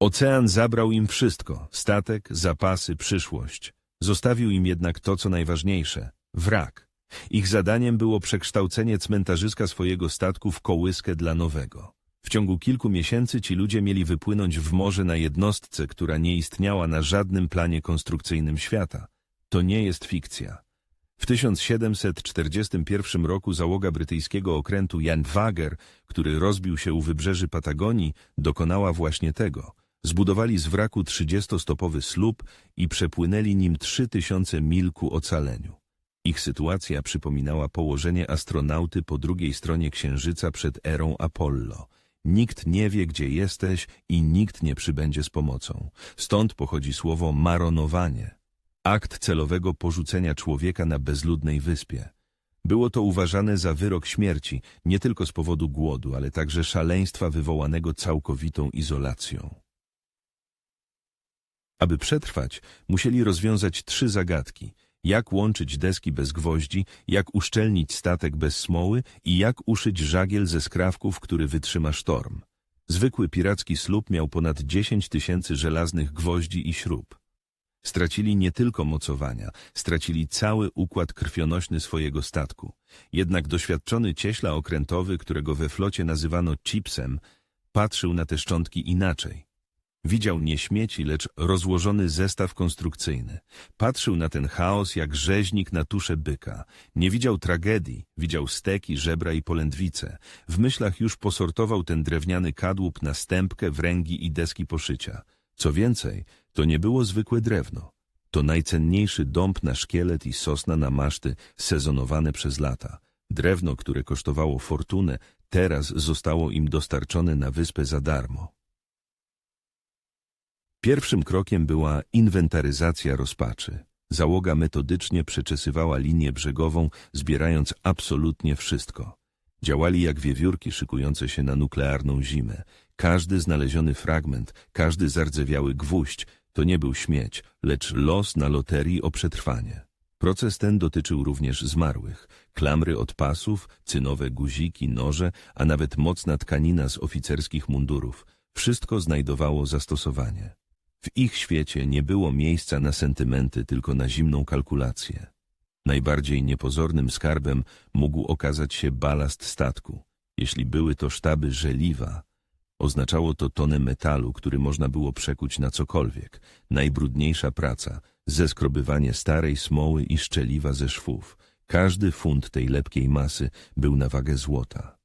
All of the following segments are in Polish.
Ocean zabrał im wszystko, statek, zapasy, przyszłość. Zostawił im jednak to, co najważniejsze – wrak. Ich zadaniem było przekształcenie cmentarzyska swojego statku w kołyskę dla nowego. W ciągu kilku miesięcy ci ludzie mieli wypłynąć w morze na jednostce, która nie istniała na żadnym planie konstrukcyjnym świata. To nie jest fikcja. W 1741 roku załoga brytyjskiego okrętu Jan Wager, który rozbił się u wybrzeży Patagonii, dokonała właśnie tego. Zbudowali z wraku 30-stopowy słup i przepłynęli nim 3000 mil ku ocaleniu. Ich sytuacja przypominała położenie astronauty po drugiej stronie Księżyca przed erą Apollo. Nikt nie wie, gdzie jesteś i nikt nie przybędzie z pomocą. Stąd pochodzi słowo maronowanie. Akt celowego porzucenia człowieka na bezludnej wyspie. Było to uważane za wyrok śmierci, nie tylko z powodu głodu, ale także szaleństwa wywołanego całkowitą izolacją. Aby przetrwać, musieli rozwiązać trzy zagadki. Jak łączyć deski bez gwoździ, jak uszczelnić statek bez smoły i jak uszyć żagiel ze skrawków, który wytrzyma sztorm. Zwykły piracki słup miał ponad 10 tysięcy żelaznych gwoździ i śrub. Stracili nie tylko mocowania, stracili cały układ krwionośny swojego statku. Jednak doświadczony cieśla okrętowy, którego we flocie nazywano chipsem, patrzył na te szczątki inaczej. Widział nie śmieci, lecz rozłożony zestaw konstrukcyjny. Patrzył na ten chaos jak rzeźnik na tuszę byka. Nie widział tragedii, widział steki, żebra i polędwice. W myślach już posortował ten drewniany kadłub na stępkę, wręgi i deski poszycia. Co więcej, to nie było zwykłe drewno. To najcenniejszy dąb na szkielet i sosna na maszty, sezonowane przez lata. Drewno, które kosztowało fortunę, teraz zostało im dostarczone na wyspę za darmo. Pierwszym krokiem była inwentaryzacja rozpaczy. Załoga metodycznie przeczesywała linię brzegową, zbierając absolutnie wszystko. Działali jak wiewiórki szykujące się na nuklearną zimę. Każdy znaleziony fragment, każdy zardzewiały gwóźdź to nie był śmieć, lecz los na loterii o przetrwanie. Proces ten dotyczył również zmarłych. Klamry od pasów, cynowe guziki, noże, a nawet mocna tkanina z oficerskich mundurów. Wszystko znajdowało zastosowanie. W ich świecie nie było miejsca na sentymenty, tylko na zimną kalkulację. Najbardziej niepozornym skarbem mógł okazać się balast statku. Jeśli były to sztaby żeliwa, oznaczało to tonę metalu, który można było przekuć na cokolwiek. Najbrudniejsza praca, zeskrobywanie starej smoły i szczeliwa ze szwów. Każdy funt tej lepkiej masy był na wagę złota.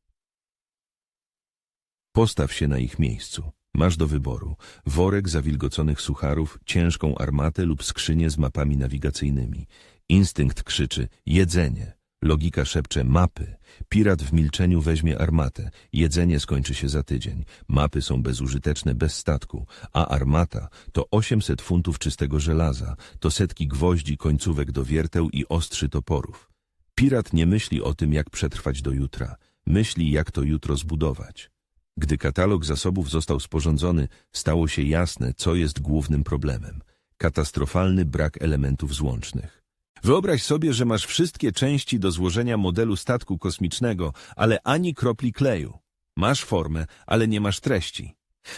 Postaw się na ich miejscu. Masz do wyboru worek zawilgoconych sucharów, ciężką armatę lub skrzynię z mapami nawigacyjnymi. Instynkt krzyczy jedzenie. Logika szepcze mapy. Pirat w milczeniu weźmie armatę. Jedzenie skończy się za tydzień. Mapy są bezużyteczne bez statku, a armata to 800 funtów czystego żelaza, to setki gwoździ, końcówek do wierteł i ostrzy toporów. Pirat nie myśli o tym, jak przetrwać do jutra. Myśli, jak to jutro zbudować. Gdy katalog zasobów został sporządzony, stało się jasne, co jest głównym problemem. Katastrofalny brak elementów złącznych. Wyobraź sobie, że masz wszystkie części do złożenia modelu statku kosmicznego, ale ani kropli kleju. Masz formę, ale nie masz treści.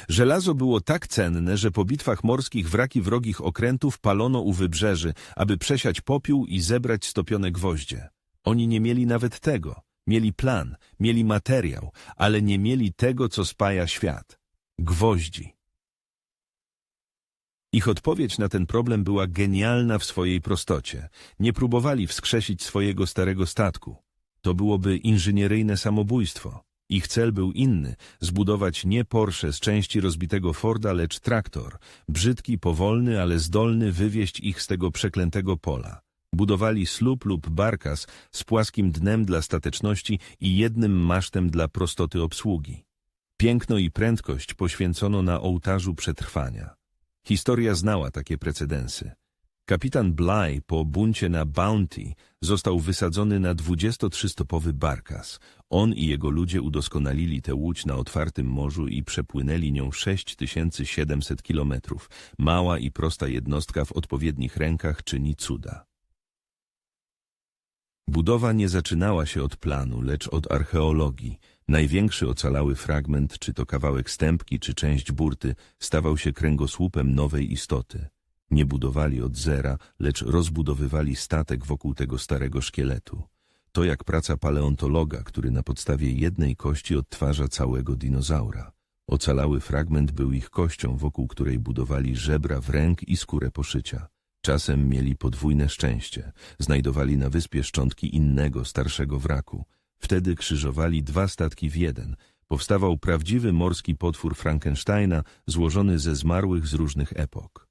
Żelazo było tak cenne, że po bitwach morskich wraki wrogich okrętów palono u wybrzeży, aby przesiać popiół i zebrać stopione gwoździe. Oni nie mieli nawet tego. Mieli plan, mieli materiał, ale nie mieli tego, co spaja świat – gwoździ. Ich odpowiedź na ten problem była genialna w swojej prostocie. Nie próbowali wskrzesić swojego starego statku. To byłoby inżynieryjne samobójstwo. Ich cel był inny – zbudować nie Porsche z części rozbitego Forda, lecz traktor. Brzydki, powolny, ale zdolny wywieźć ich z tego przeklętego pola. Budowali słup lub barkas z płaskim dnem dla stateczności i jednym masztem dla prostoty obsługi. Piękno i prędkość poświęcono na ołtarzu przetrwania. Historia znała takie precedensy. Kapitan Bly po buncie na Bounty został wysadzony na 23-stopowy barkas. On i jego ludzie udoskonalili tę łódź na otwartym morzu i przepłynęli nią 6700 kilometrów. Mała i prosta jednostka w odpowiednich rękach czyni cuda. Budowa nie zaczynała się od planu, lecz od archeologii. Największy ocalały fragment, czy to kawałek stępki, czy część burty, stawał się kręgosłupem nowej istoty. Nie budowali od zera, lecz rozbudowywali statek wokół tego starego szkieletu. To jak praca paleontologa, który na podstawie jednej kości odtwarza całego dinozaura. Ocalały fragment był ich kością, wokół której budowali żebra w ręk i skórę poszycia. Czasem mieli podwójne szczęście. Znajdowali na wyspie szczątki innego, starszego wraku. Wtedy krzyżowali dwa statki w jeden. Powstawał prawdziwy morski potwór Frankensteina, złożony ze zmarłych z różnych epok.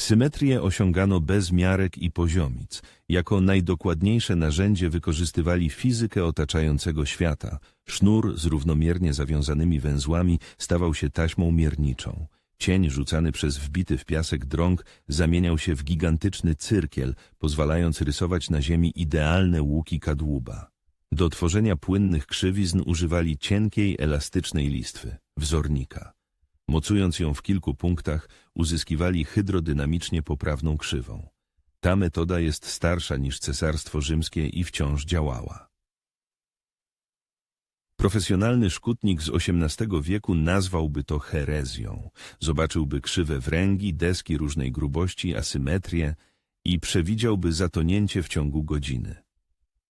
Symetrię osiągano bez miarek i poziomic. Jako najdokładniejsze narzędzie wykorzystywali fizykę otaczającego świata. Sznur z równomiernie zawiązanymi węzłami stawał się taśmą mierniczą. Cień rzucany przez wbity w piasek drąg zamieniał się w gigantyczny cyrkiel, pozwalając rysować na ziemi idealne łuki kadłuba. Do tworzenia płynnych krzywizn używali cienkiej, elastycznej listwy, wzornika. Mocując ją w kilku punktach, uzyskiwali hydrodynamicznie poprawną krzywą. Ta metoda jest starsza niż Cesarstwo Rzymskie i wciąż działała. Profesjonalny szkutnik z XVIII wieku nazwałby to herezją. Zobaczyłby krzywe wręgi, deski różnej grubości, asymetrię i przewidziałby zatonięcie w ciągu godziny.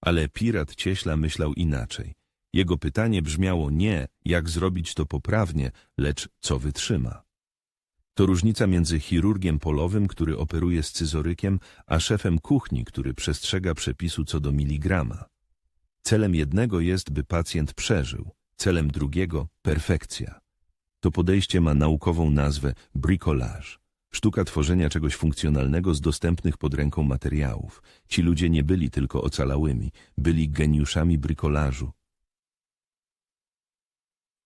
Ale pirat cieśla myślał inaczej. Jego pytanie brzmiało nie, jak zrobić to poprawnie, lecz co wytrzyma. To różnica między chirurgiem polowym, który operuje scyzorykiem, a szefem kuchni, który przestrzega przepisu co do miligrama. Celem jednego jest, by pacjent przeżył, celem drugiego – perfekcja. To podejście ma naukową nazwę bricolage. Sztuka tworzenia czegoś funkcjonalnego z dostępnych pod ręką materiałów. Ci ludzie nie byli tylko ocalałymi, byli geniuszami bricolażu.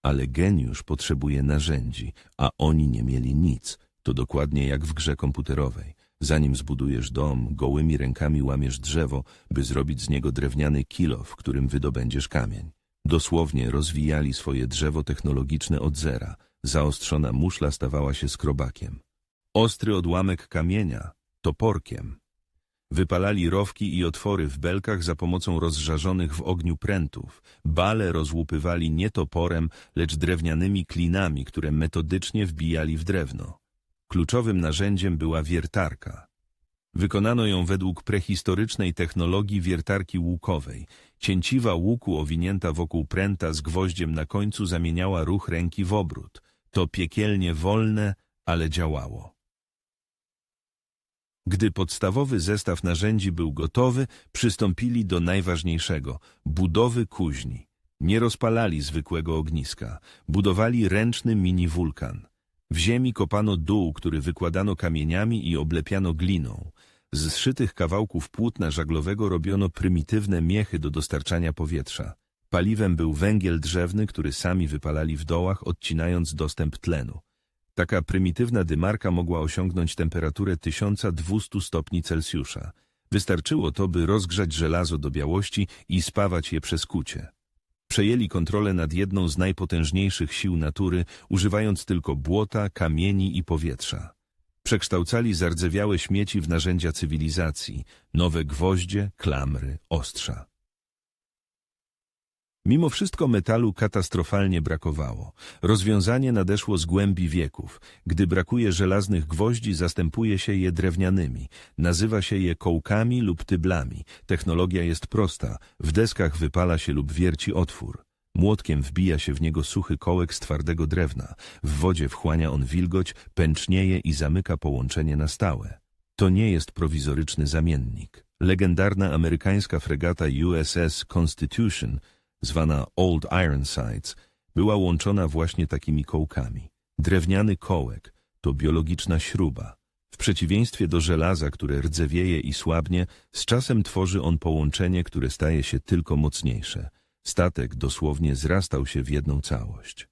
Ale geniusz potrzebuje narzędzi, a oni nie mieli nic. To dokładnie jak w grze komputerowej. Zanim zbudujesz dom, gołymi rękami łamiesz drzewo, by zrobić z niego drewniany kilo, w którym wydobędziesz kamień. Dosłownie rozwijali swoje drzewo technologiczne od zera. Zaostrzona muszla stawała się skrobakiem. Ostry odłamek kamienia – toporkiem. Wypalali rowki i otwory w belkach za pomocą rozżarzonych w ogniu prętów. Bale rozłupywali nie toporem, lecz drewnianymi klinami, które metodycznie wbijali w drewno. Kluczowym narzędziem była wiertarka. Wykonano ją według prehistorycznej technologii wiertarki łukowej. Cięciwa łuku owinięta wokół pręta z gwoździem na końcu zamieniała ruch ręki w obrót. To piekielnie wolne, ale działało. Gdy podstawowy zestaw narzędzi był gotowy, przystąpili do najważniejszego – budowy kuźni. Nie rozpalali zwykłego ogniska, budowali ręczny mini-wulkan. W ziemi kopano dół, który wykładano kamieniami i oblepiano gliną. Z zszytych kawałków płótna żaglowego robiono prymitywne miechy do dostarczania powietrza. Paliwem był węgiel drzewny, który sami wypalali w dołach, odcinając dostęp tlenu. Taka prymitywna dymarka mogła osiągnąć temperaturę 1200 stopni Celsjusza. Wystarczyło to, by rozgrzać żelazo do białości i spawać je przez kucie. Przejęli kontrolę nad jedną z najpotężniejszych sił natury, używając tylko błota, kamieni i powietrza. Przekształcali zardzewiałe śmieci w narzędzia cywilizacji, nowe gwoździe, klamry, ostrza. Mimo wszystko metalu katastrofalnie brakowało. Rozwiązanie nadeszło z głębi wieków. Gdy brakuje żelaznych gwoździ, zastępuje się je drewnianymi. Nazywa się je kołkami lub tyblami. Technologia jest prosta. W deskach wypala się lub wierci otwór. Młotkiem wbija się w niego suchy kołek z twardego drewna. W wodzie wchłania on wilgoć, pęcznieje i zamyka połączenie na stałe. To nie jest prowizoryczny zamiennik. Legendarna amerykańska fregata USS Constitution – zwana Old Ironsides, była łączona właśnie takimi kołkami. Drewniany kołek to biologiczna śruba. W przeciwieństwie do żelaza, które rdzewieje i słabnie, z czasem tworzy on połączenie, które staje się tylko mocniejsze. Statek dosłownie zrastał się w jedną całość.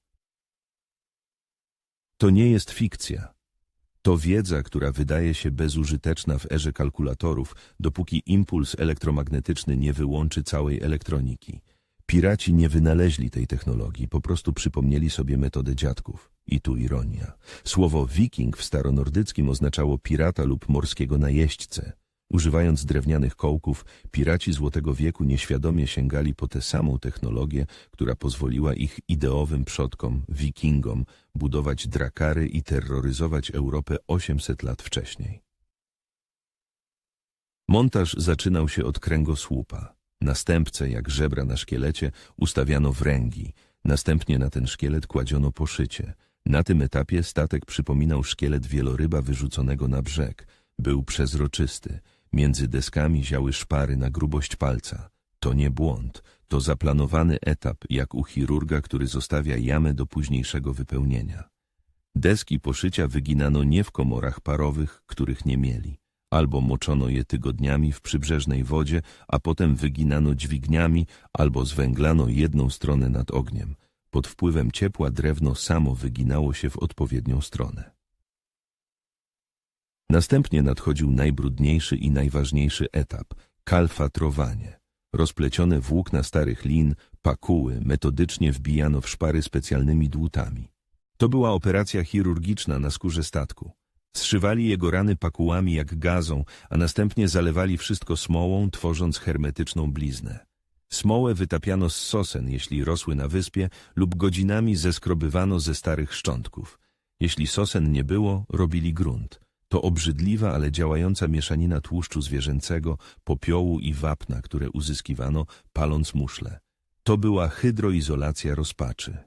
To nie jest fikcja. To wiedza, która wydaje się bezużyteczna w erze kalkulatorów, dopóki impuls elektromagnetyczny nie wyłączy całej elektroniki. Piraci nie wynaleźli tej technologii, po prostu przypomnieli sobie metodę dziadków. I tu ironia. Słowo wiking w staronordyckim oznaczało pirata lub morskiego najeźdźcę. Używając drewnianych kołków, piraci Złotego Wieku nieświadomie sięgali po tę samą technologię, która pozwoliła ich ideowym przodkom, wikingom, budować drakary i terroryzować Europę 800 lat wcześniej. Montaż zaczynał się od kręgosłupa. Następcę, jak żebra na szkielecie, ustawiano wręgi. Następnie na ten szkielet kładziono poszycie. Na tym etapie statek przypominał szkielet wieloryba wyrzuconego na brzeg. Był przezroczysty. Między deskami ziały szpary na grubość palca. To nie błąd. To zaplanowany etap, jak u chirurga, który zostawia jamę do późniejszego wypełnienia. Deski poszycia wyginano nie w komorach parowych, których nie mieli. Albo moczono je tygodniami w przybrzeżnej wodzie, a potem wyginano dźwigniami, albo zwęglano jedną stronę nad ogniem. Pod wpływem ciepła drewno samo wyginało się w odpowiednią stronę. Następnie nadchodził najbrudniejszy i najważniejszy etap – kalfatrowanie. Rozplecione włókna starych lin, pakuły metodycznie wbijano w szpary specjalnymi dłutami. To była operacja chirurgiczna na skórze statku. Zszywali jego rany pakułami jak gazą, a następnie zalewali wszystko smołą, tworząc hermetyczną bliznę. Smołę wytapiano z sosen, jeśli rosły na wyspie, lub godzinami zeskrobywano ze starych szczątków. Jeśli sosen nie było, robili grunt. To obrzydliwa, ale działająca mieszanina tłuszczu zwierzęcego, popiołu i wapna, które uzyskiwano, paląc muszle. To była hydroizolacja rozpaczy.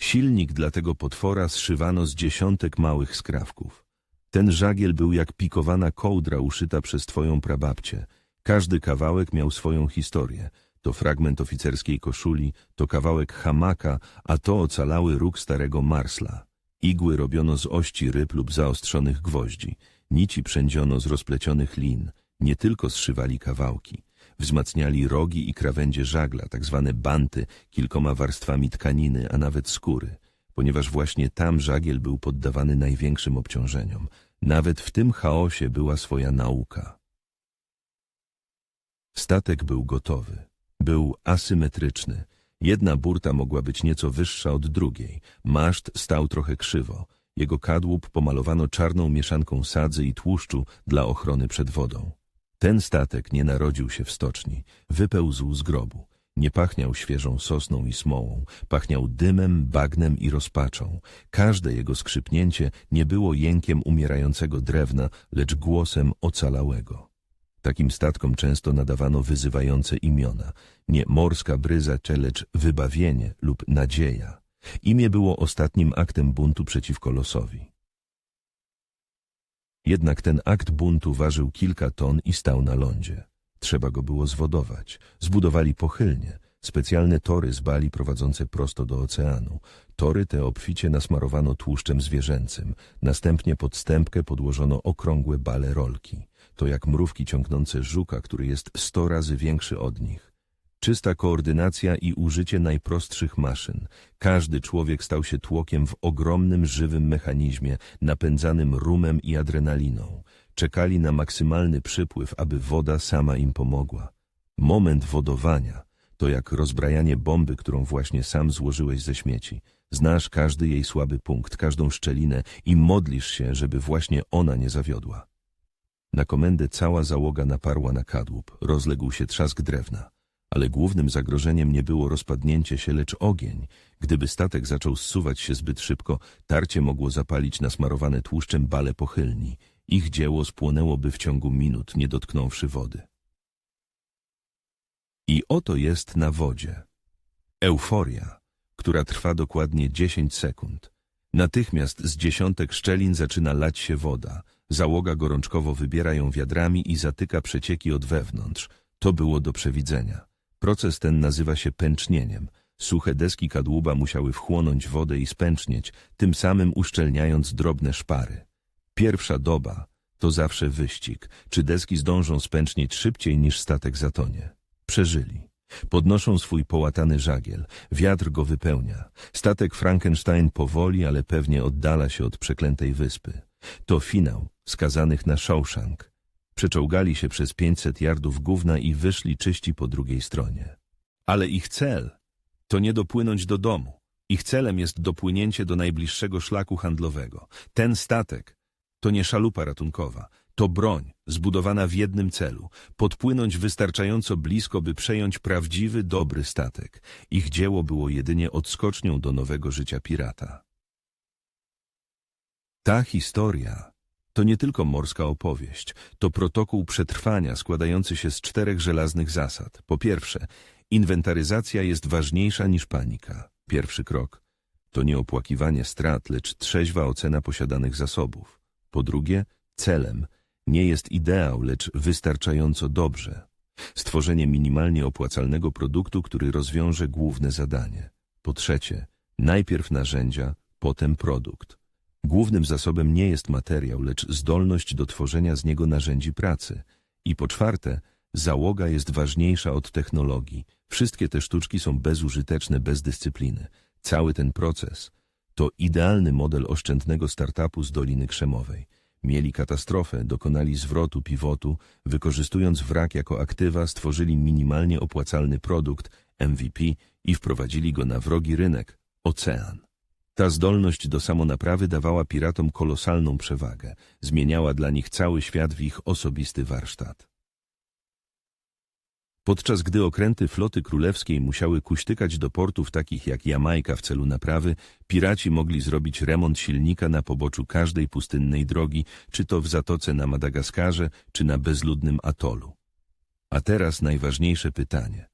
Silnik dla tego potwora zszywano z dziesiątek małych skrawków. Ten żagiel był jak pikowana kołdra uszyta przez twoją prababcię. Każdy kawałek miał swoją historię. To fragment oficerskiej koszuli, to kawałek hamaka, a to ocalały róg starego marsla. Igły robiono z ości ryb lub zaostrzonych gwoździ. Nici przędziono z rozplecionych lin. Nie tylko zszywali kawałki. Wzmacniali rogi i krawędzie żagla, tak zwane banty, kilkoma warstwami tkaniny, a nawet skóry, ponieważ właśnie tam żagiel był poddawany największym obciążeniom. Nawet w tym chaosie była swoja nauka. Statek był gotowy. Był asymetryczny. Jedna burta mogła być nieco wyższa od drugiej. Maszt stał trochę krzywo. Jego kadłub pomalowano czarną mieszanką sadzy i tłuszczu dla ochrony przed wodą. Ten statek nie narodził się w stoczni, wypełzł z grobu. Nie pachniał świeżą sosną i smołą, pachniał dymem, bagnem i rozpaczą. Każde jego skrzypnięcie nie było jękiem umierającego drewna, lecz głosem ocalałego. Takim statkom często nadawano wyzywające imiona. Nie morska bryza, lecz wybawienie lub nadzieja. Imię było ostatnim aktem buntu przeciwko losowi. Jednak ten akt buntu ważył kilka ton i stał na lądzie. Trzeba go było zwodować. Zbudowali pochylnie, specjalne tory z bali prowadzące prosto do oceanu. Tory te obficie nasmarowano tłuszczem zwierzęcym. Następnie pod stępkę podłożono okrągłe bale rolki. To jak mrówki ciągnące żuka, który jest sto razy większy od nich. Czysta koordynacja i użycie najprostszych maszyn. Każdy człowiek stał się tłokiem w ogromnym, żywym mechanizmie, napędzanym rumem i adrenaliną. Czekali na maksymalny przypływ, aby woda sama im pomogła. Moment wodowania to jak rozbrajanie bomby, którą właśnie sam złożyłeś ze śmieci. Znasz każdy jej słaby punkt, każdą szczelinę i modlisz się, żeby właśnie ona nie zawiodła. Na komendę cała załoga naparła na kadłub, rozległ się trzask drewna. Ale głównym zagrożeniem nie było rozpadnięcie się, lecz ogień. Gdyby statek zaczął zsuwać się zbyt szybko, tarcie mogło zapalić nasmarowane tłuszczem bale pochylni. Ich dzieło spłonęłoby w ciągu minut, nie dotknąwszy wody. I oto jest na wodzie. Euforia, która trwa dokładnie 10 sekund. Natychmiast z dziesiątek szczelin zaczyna lać się woda. Załoga gorączkowo wybiera ją wiadrami i zatyka przecieki od wewnątrz. To było do przewidzenia. Proces ten nazywa się pęcznieniem. Suche deski kadłuba musiały wchłonąć wodę i spęcznieć, tym samym uszczelniając drobne szpary. Pierwsza doba to zawsze wyścig, czy deski zdążą spęcznieć szybciej niż statek zatonie. Przeżyli. Podnoszą swój połatany żagiel, wiatr go wypełnia. Statek Frankenstein powoli, ale pewnie oddala się od przeklętej wyspy. To finał skazanych na Shawshank. Przeczołgali się przez pięćset yardów gówna i wyszli czyści po drugiej stronie. Ale ich cel to nie dopłynąć do domu. Ich celem jest dopłynięcie do najbliższego szlaku handlowego. Ten statek to nie szalupa ratunkowa, To broń, zbudowana w jednym celu, podpłynąć wystarczająco blisko, by przejąć prawdziwy, dobry statek. Ich dzieło było jedynie odskocznią do nowego życia pirata. Ta historia to nie tylko morska opowieść, to protokół przetrwania składający się z czterech żelaznych zasad. Po pierwsze, inwentaryzacja jest ważniejsza niż panika. Pierwszy krok to nie opłakiwanie strat, lecz trzeźwa ocena posiadanych zasobów. Po drugie, celem nie jest ideał, lecz wystarczająco dobrze. Stworzenie minimalnie opłacalnego produktu, który rozwiąże główne zadanie. Po trzecie, najpierw narzędzia, potem produkt. Głównym zasobem nie jest materiał, lecz zdolność do tworzenia z niego narzędzi pracy. I po czwarte, załoga jest ważniejsza od technologii. Wszystkie te sztuczki są bezużyteczne bez dyscypliny. Cały ten proces to idealny model oszczędnego startupu z Doliny Krzemowej. Mieli katastrofę, dokonali zwrotu pivotu, wykorzystując wrak jako aktywa, stworzyli minimalnie opłacalny produkt, MVP i wprowadzili go na wrogi rynek, ocean. Ta zdolność do samonaprawy dawała piratom kolosalną przewagę, zmieniała dla nich cały świat w ich osobisty warsztat. Podczas gdy okręty floty królewskiej musiały kuśtykać do portów takich jak Jamajka w celu naprawy, piraci mogli zrobić remont silnika na poboczu każdej pustynnej drogi, czy to w zatoce na Madagaskarze, czy na bezludnym atolu. A teraz najważniejsze pytanie.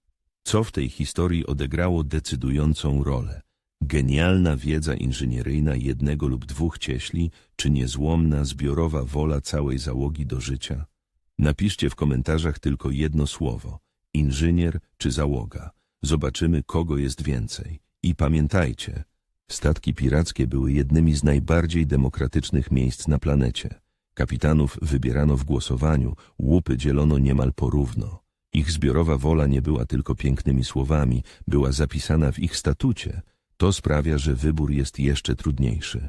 Co w tej historii odegrało decydującą rolę? Genialna wiedza inżynieryjna jednego lub dwóch cieśli, czy niezłomna, zbiorowa wola całej załogi do życia? Napiszcie w komentarzach tylko jedno słowo – inżynier czy załoga. Zobaczymy, kogo jest więcej. I pamiętajcie, statki pirackie były jednymi z najbardziej demokratycznych miejsc na planecie. Kapitanów wybierano w głosowaniu, łupy dzielono niemal porówno. Ich zbiorowa wola nie była tylko pięknymi słowami, była zapisana w ich statucie. To sprawia, że wybór jest jeszcze trudniejszy.